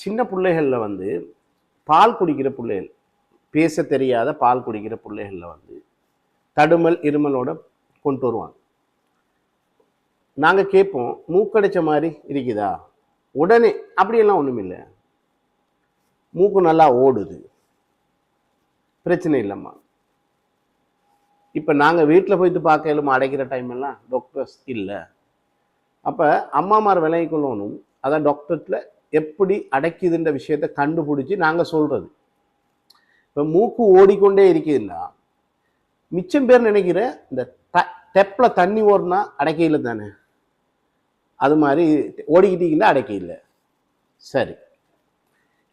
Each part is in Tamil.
சின்ன பிள்ளைகளில் வந்து பால் குடிக்கிற பிள்ளைகள் பேச தெரியாத பால் குடிக்கிற பிள்ளைகளில் வந்து தடுமல் இருமலோட கொண்டு வருவாங்க. நாங்கள் கேட்போம் மூக்கடைச்ச மாதிரி இருக்குதா? உடனே அப்படியெல்லாம் ஒன்றும் இல்லை. மூக்கு நல்லா ஓடுது. பிரச்சனை இல்லைம்மா. இப்போ நாங்கள் வீட்டில் போயிட்டு பார்க்கலுமா அடைக்கிற டைம் எல்லாம் டாக்டர்ஸ் இல்லை. அப்போ அம்மாமார் விலகி கொள்ளணும் அதான் டாக்டர்ஸில் எப்படி அடைக்குதுன்ற விஷயத்தை கண்டுபிடிச்சி நாங்கள் சொல்கிறது இப்போ மூக்கு ஓடிக்கொண்டே இருக்குதுன்னா மிச்சம் பேர் நினைக்கிற இந்த த தெப்பில் தண்ணி ஓடுனா அடைக்கையில் தானே? அது மாதிரி ஓடிக்கிட்டீங்கன்னா அடைக்கையில். சரி.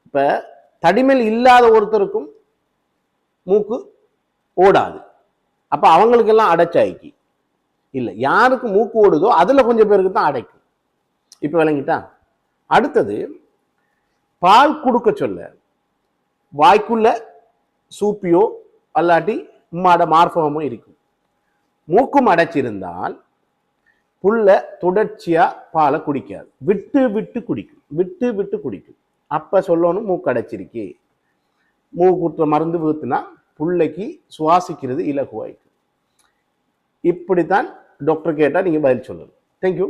இப்போ தடிமேல் இல்லாத ஒருத்தருக்கும் மூக்கு ஓடாது. அப்போ அவங்களுக்கெல்லாம் அடைச்சாய்க்கு. இல்லை யாருக்கு மூக்கு ஓடுதோ அதில் கொஞ்சம் பேருக்கு தான் அடைக்கும். இப்போ விளங்கிட்டா? அடுத்தது பால் கொடுக்க சொல்ல. வாய்க்குள்ள சூப்பியோ அல்லாட்டி உம்மாட மார்பகமோ இருக்கும். மூக்கும் அடைச்சிருந்தால் புல்ல தொடர்ச்சியாக பாலை குடிக்காது. விட்டு விட்டு குடிக்கும். விட்டு விட்டு குடிக்கும். அப்போ சொல்லணும் மூக்கு அடைச்சிருக்கு. மூக்குற்ற மருந்து ஊற்றுனா புள்ளைக்கு சுவாசிக்கிறது இலகுவாய்க்கும் இப்படித்தான் டாக்டர் கேட்டால் நீங்கள் பதில் சொல்லணும். தேங்க்யூ